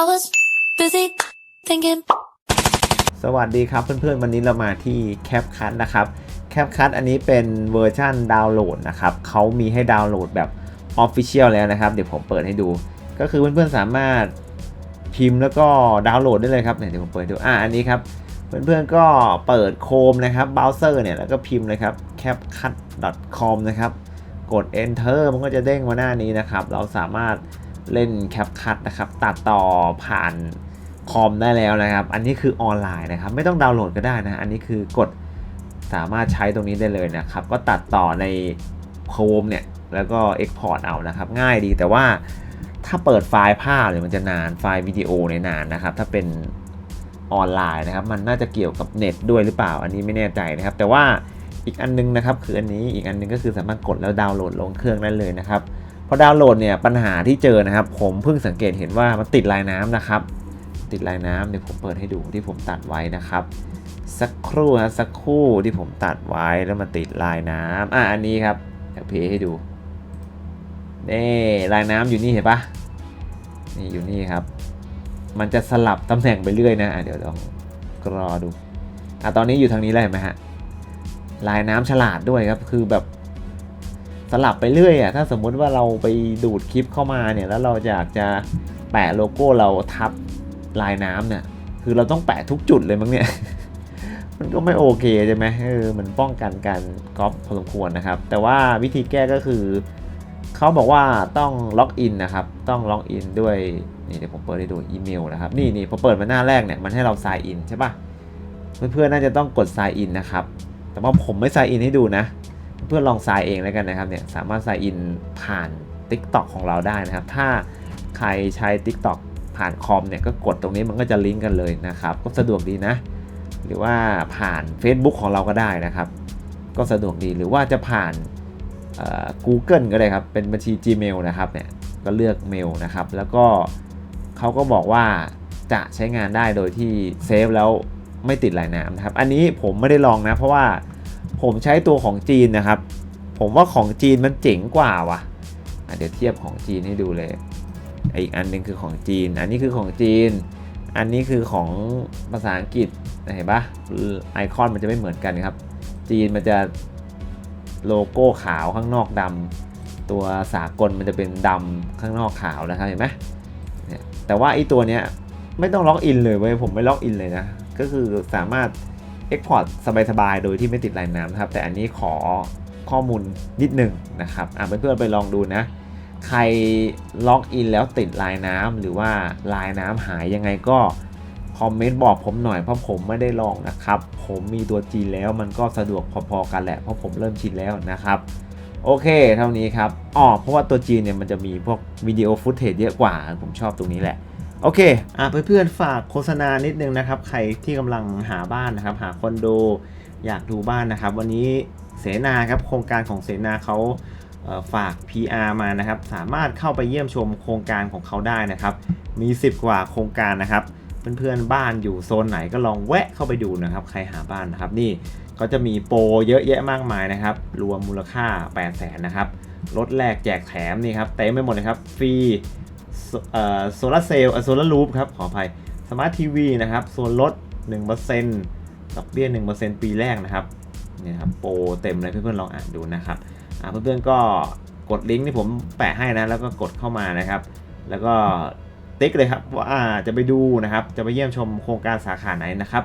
I was busy thinking. สวัสดีครับเพื่อนๆ วันนี้เรามาที่ CapCut นะครับ CapCut อันนี้เป็นเวอร์ชันดาวน์โหลดนะครับเขามีให้ดาวน์โหลดแบบ Official แล้วนะครับ เดี๋ยวผมเปิดให้ดู ก็คือเพื่อนๆ สามารถพิมพ์แล้วก็ดาวน์โหลดได้เลยครับเนี่ยเดี๋ยวผมเปิดดูอ่าอันนี้ครับเพื่อนๆ ก็เปิดโคมนะครับเบราว์เซอร์เนี่ยแล้วก็พิมพ์เลยครับ capcut.com นะครับ กด enter มันก็จะเด้งมาหน้านี้นะครับ เราสามารถ เล่น CapCut นะครับ ตัดต่อผ่านคอมได้แล้วนะครับ อันนี้คือออนไลน์นะครับ ไม่ต้องดาวน์โหลดก็ได้นะ อันนี้คือกดสามารถใช้ตรงนี้ได้เลยนะครับ ก็ตัดต่อในโคมเนี่ย แล้วก็ Export เอานะครับ ง่ายดีแต่ว่าถ้าเปิดไฟล์ภาพเนี่ยมันจะนานไฟล์วิดีโอเนี่ยนานนะครับ ถ้าเป็นออนไลน์นะครับ มันน่าจะเกี่ยวกับเน็ตด้วยหรือเปล่า อันนี้ไม่แน่ใจนะครับ แต่ว่าอีกอันนึงนะครับ คืออันนี้อีกอันนึงก็คือสามารถกดแล้วดาวน์โหลดลงเครื่องได้เลยนะครับ พอดาวน์โหลดเนี่ยปัญหาที่เจอนะครับ ผมเพิ่งสังเกตเห็นว่ามันติดลายน้ำนะครับ ติดลายน้ำเดี๋ยวผมเปิดให้ดูที่ผมตัดไว้นะครับ สักครู่นะสักครู่ที่ผมตัดไว้แล้วมันติดลายน้ำอะอันนี้ครับเดี๋ยวเพย์ให้ดูนี่ลายน้ำอยู่นี่เห็นปะนี่อยู่นี่ครับ มันจะสลับตำแหน่งไปเรื่อยนะะเดี๋ยวลองกรอดูอะตอนนี้อยู่ทางนี้แล้วเห็นไหมฮะลายน้ำฉลาดด้วยครับคือแบบ สลับไปเรื่อยอะถ้าสมมุติว่าเราไปดูดคลิปเข้ามาเนี่ยแล้วเราอยากจะแปะโลโก้เราทับลายน้ำเนี่ยคือเราต้องแปะทุกจุดเลยมั้งเนี่ย มันก็ไม่โอเคใช่ไหมเออมันป้องกันการก๊อปพอสมควรนะครับ แต่ว่าวิธีแก้ก็คือเขาบอกว่าต้องล็อกอินนะครับ ต้องล็อกอินด้วยนี่เดี๋ยวผมเปิดให้ดูอีเมลนะครับ นี่นี่พอเปิดมาหน้าแรกเนี่ยมันให้เรา sign in ใช่ปะเพื่อนๆน่าจะต้องกด sign in นะครับ แต่ว่าผมไม่ sign in ให้ดูนะ เพื่อลองทรายเองแล้วกันนะครับเนี่ยสามารถทรายอินผ่าน TikTok ของเราได้นะครับ ถ้าใครใช้ TikTok ผ่านคอมเนี่ยก็กดตรงนี้มันก็จะลิงก์กันเลยนะครับ ก็สะดวกดีนะ หรือว่าผ่าน Facebook ของเราก็ได้นะครับ ก็สะดวกดีหรือว่าจะผ่านเอ่อ Google ก็ได้ครับ เป็นบัญชี Gmail นะครับเนี่ยก็เลือกเมลนะครับ แล้วก็เขาก็บอกว่าจะใช้งานได้โดยที่เซฟแล้วไม่ติดลายน้ำนะครับ อันนี้ผมไม่ได้ลองนะ เพราะว่า ผมใช้ตัวของจีนนะครับ ผมว่าของจีนมันเจ๋งกว่าว่ะอะเดี๋ยวเทียบของจีนให้ดูเลยอีกอันหนึงคือของจีน อันนี้คือของจีน อันนี้คือของภาษาอังกฤษเห็นปะไอคอนมันจะไม่เหมือนกันครับ จีนมันจะโลโก้ขาวข้างนอกดำตัวสากลมันจะเป็นดำข้างนอกขาวนะครับเห็นไหมแต่ว่าไอตัวเนี้ยไม่ต้องล็อกอินเลยเว้ยผมไม่ล็อกอินเลยนะ ก็คือสามารถ Export สบายๆ โดยที่ไม่ติดลายน้ำนะครับ แต่อันนี้ขอข้อมูลนิดหนึ่งนะครับอะเพื่อนๆไปลองดูนะ ใครล็อกอินแล้วติดลายน้ำหรือว่าลายน้ำหายยังไงก็คอมเมนต์บอกผมหน่อยเพราะผมไม่ได้ลองนะครับ ผมมีตัวจีนแล้วมันก็สะดวกพอๆกันแหละเพราะผมเริ่มชินแล้วนะครับ โอเคเท่านี้ครับอ๋อเพราะว่าตัวจีนเนี่ยมันจะมีพวกวิดีโอฟุตเทจเยอะกว่า ผมชอบตรงนี้แหละ โอเคอะเพื่อนๆฝากโฆษณานิดนึงนะครับ ใครที่กำลังหาบ้านนะครับ หาคอนโดอยากดูบ้านนะครับ วันนี้เสนาครับโครงการของเสนาเขาเอ่อฝาก PR มานะครับ สามารถเข้าไปเยี่ยมชมโครงการของเขาได้นะครับ มี 10 กว่าโครงการนะครับ เพื่อนๆบ้านอยู่โซนไหนก็ลองแวะเข้าไปดูนะครับ ใครหาบ้านนะครับนี่ก็จะมีโปรเยอะแยะมากมายนะครับ รวมมูลค่า 8 0 0แสนนะครับรถแรกแจกแถมนี่ครับเต็มไปหมดเลยครับ ฟรี โซลาเซลล์โซลารูฟครับขออภัยสมาร์ททีวีนะครับส่วนลด 1%ดอกเบี้ย 1%ปีแรกนะครับนี่ครับโปรเต็มเลยเพื่อนๆลองอ่านดูนะครับเพื่อนๆก็กดลิงก์ที่ผมแปะให้นะแล้วก็กดเข้ามานะครับ แล้วก็ติ๊กเลยครับว่าจะไปดูนะครับ จะไปเยี่ยมชมโครงการสาขาไหนนะครับ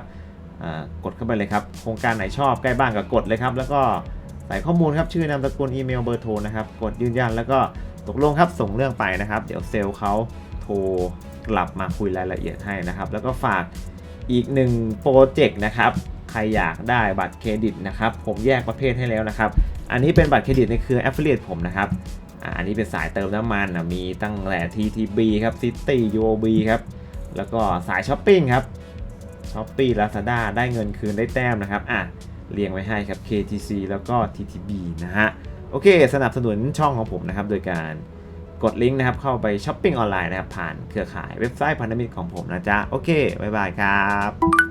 กดเข้าไปเลยครับ โครงการไหนชอบใกล้บ้านก็กดเลยครับ แล้วก็ใส่ข้อมูลครับชื่อนามสกุลอีเมลเบอร์โทรนะครับ กดยืนยันแล้วก็ ตกลงครับส่งเรื่องไปนะครับ เดี๋ยวเซลล์เขาโทรกลับมาคุยรายละเอียดให้นะครับ แล้วก็ฝากอีกหนึ่งโปรเจกต์นะครับ ใครอยากได้บัตรเครดิตนะครับ ผมแยกประเภทให้แล้วนะครับ อันนี้เป็นบัตรเครดิตในเครือ Affiliate ผมนะครับอ่าอันนี้เป็นสายเติมน้ำมันนะมีตั้งแต่ TTB ครับ City UOB ครับ แล้วก็สายช้อปปิ้งครับช้อปปี้ Lazada ได้เงินคืนได้แต้มนะครับอะเรียงไว้ให้ครับ KTC แล้วก็ TTB นะฮะ โอเค สนับสนุนช่องของผมนะครับ โดยการกดลิงก์นะครับ เข้าไปช้อปปิ้งออนไลน์นะครับ ผ่านเครือข่ายเว็บไซต์พันธมิตรของผมนะจ๊ะ โอเค บ๊ายบายครับ